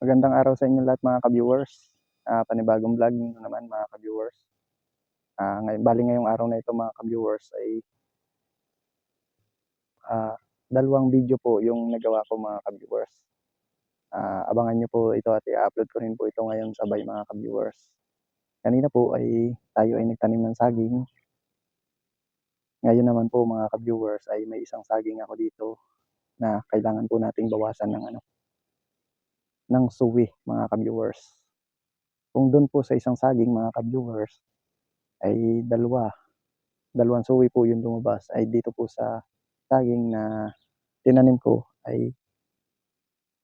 Magandang araw sa inyo lahat mga ka-viewers. Ah, panibagong vlog nyo naman mga ka-viewers. Ah, ngayon, bali ngayong araw na ito mga ka-viewers ay ah, dalawang video po yung nagawa ko mga ka-viewers. Ah, abangan nyo po ito at i-upload ko rin po ito ngayon sabay mga ka-viewers. Kanina po ay tayo ay nagtanim ng saging. Ngayon naman po mga ka-viewers ay may isang saging ako dito na kailangan po nating bawasan ng ano ng suwi mga ka-viewers. Kung doon po sa isang saging mga ka-viewers ay dalawa, dalawang suwi po yung lumabas ay dito po sa saging na tinanim ko ay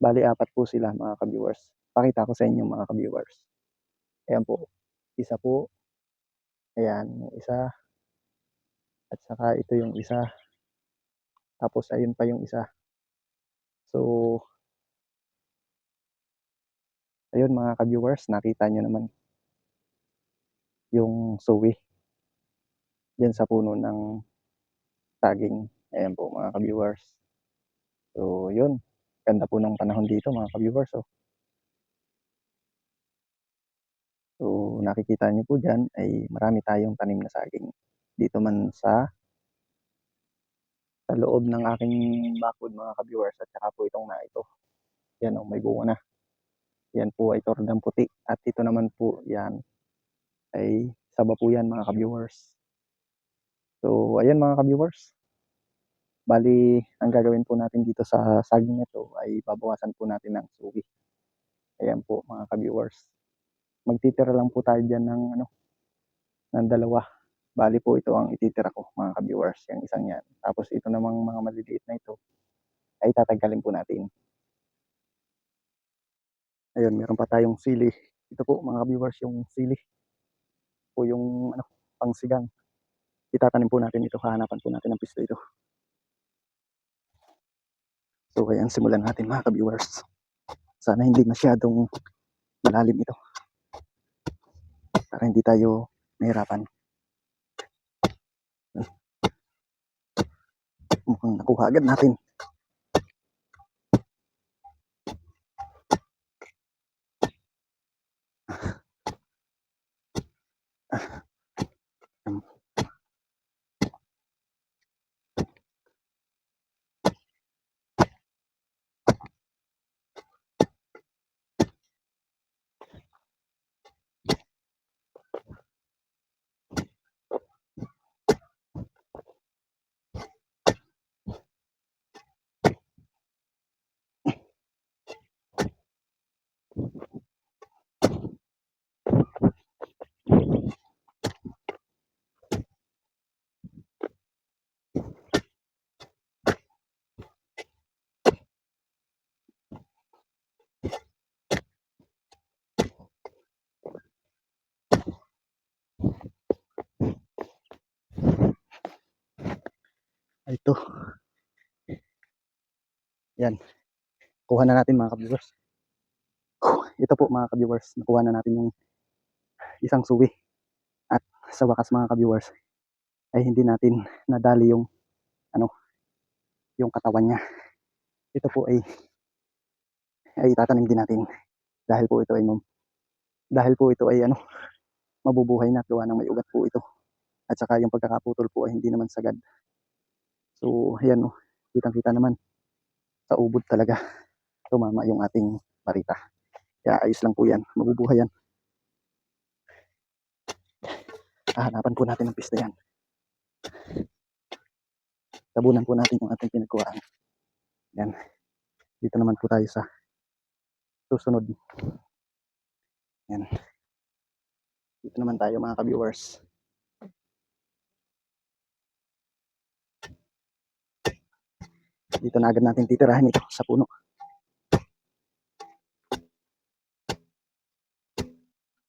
bali apat po sila mga ka-viewers. Pakita ko sa inyo mga ka-viewers. Ayan po, isa po. Ayan, isa. At saka ito yung isa. Tapos ayun pa yung isa. So, ayun mga ka-viewers, nakita nyo naman yung suwi dyan sa puno ng saging. Ayan po mga ka-viewers. So, yun. Ganda po ng panahon dito mga ka-viewers. Oh. So, nakikita nyo po dyan ay marami tayong tanim na saging. Dito man sa sa loob ng aking bakod mga ka-viewers at saka po itong na ito. Yan oh, may bunga na. Yan po ay tordang puti. At ito naman po yan ay saba po yan mga ka-viewers. So, ayan mga ka-viewers. Bali, ang gagawin po natin dito sa saging nito ay babawasan po natin ng sugi. Ayan po mga ka-viewers. Magtitira lang po tayo dyan ng, ano, ng dalawa. Bali po ito ang ititira ko mga ka-viewers, yung isang yan. Tapos ito namang mga maliliit na ito ay tatanggalin po natin. Ayun, meron pa tayong sili. Ito po mga ka-viewers yung sili. Po yung ano, pangsigang. Itatanim po natin ito, hahanapan po natin ng pisto ito. So ayan, simulan natin mga ka-viewers. Sana hindi masyadong malalim ito. Para hindi tayo mahirapan. Mukhang nakuha agad natin. Ay, Ito. Yan. Kuha na natin mga ka-viewers. Ito po mga ka-viewers. Nakuha na natin yung isang suwi. At sa wakas mga ka-viewers ay hindi natin nadali yung ano yung katawan niya. Ito po ay ay itatanim din natin dahil po ito ay mum- dahil po ito ay ano mabubuhay na gawa ng may ugat po ito. At saka yung pagkakaputol po ay hindi naman sagad. So, ayan o. Kitang-kita naman. Sa ubod talaga. Tumama yung ating barita. Kaya ayos lang po yan. Mabubuhay yan. Hahanapan po natin ng pista yan. Tabunan po natin yung ating pinagkuhaan. Yan. Dito naman po tayo sa susunod. Yan. Dito naman tayo mga ka-viewers. Dito na agad natin titirahin ito sa puno.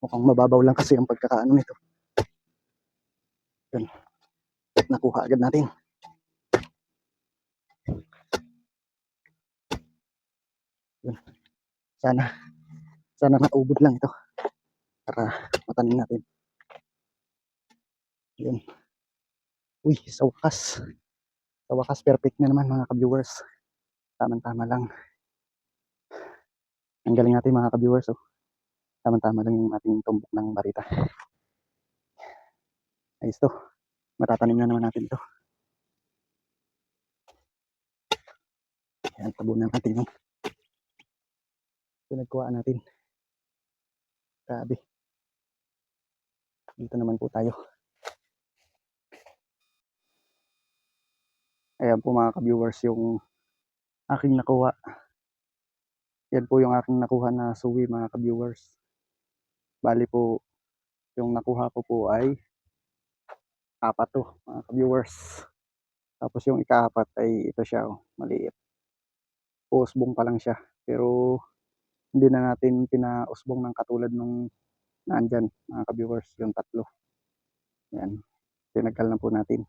Mukhang mababaw lang kasi ang pagkakaano nito. Yan. Nakuha agad natin. Yan. Sana, sana naubod lang ito. Para matanim natin. Yun. Uy, sa wakas. Sa wakas, perfect na naman mga ka-viewers. Tamang-tama lang. Ang galing natin mga ka-viewers oh. Tama-tama lang yung ating tumbok ng barita. Ayos to. Matatanim na naman natin to. Yan, tabunan natin yung pinagkuhaan natin. Grabe. Dito naman po tayo. Ayan po mga ka-viewers yung aking nakuha. Yan po yung aking nakuha na suwi mga ka-viewers. Bali po, yung nakuha ko po ay apat to mga ka-viewers. Tapos yung ikaapat ay ito siya oh, maliit. Usbong pa lang siya. Pero hindi na natin pinausbong ng katulad nung nandyan mga ka-viewers yung tatlo. Yan. Tinagkal na po natin.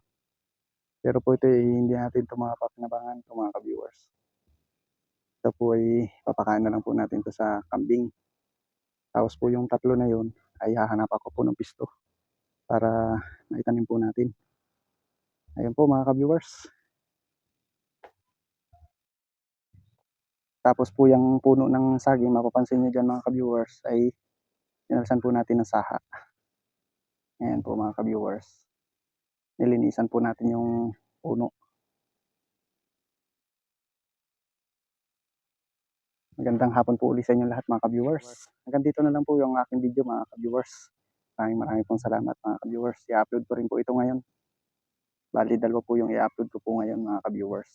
Pero po ito ay hindi natin ito mga papinabangan ito mga ka-viewers. Ito po ay papakain na lang po natin to sa kambing. Tapos po yung tatlo na yun ay hahanap ako po ng pisto para maitanim po natin. Ayan po mga ka-viewers. Tapos po yung puno ng saging, mapapansin nyo dyan mga ka-viewers ay inalsan po natin ng saha. Ayan po mga ka-viewers. Nilinisan po natin yung puno. Magandang hapon po ulit sa inyo lahat mga ka-viewers. Hanggang dito na lang po yung aking video mga ka-viewers. Maraming maraming pong salamat mga ka-viewers. I-upload ko rin po ito ngayon. Bali, dalawa po yung i-upload ko po ngayon mga ka-viewers.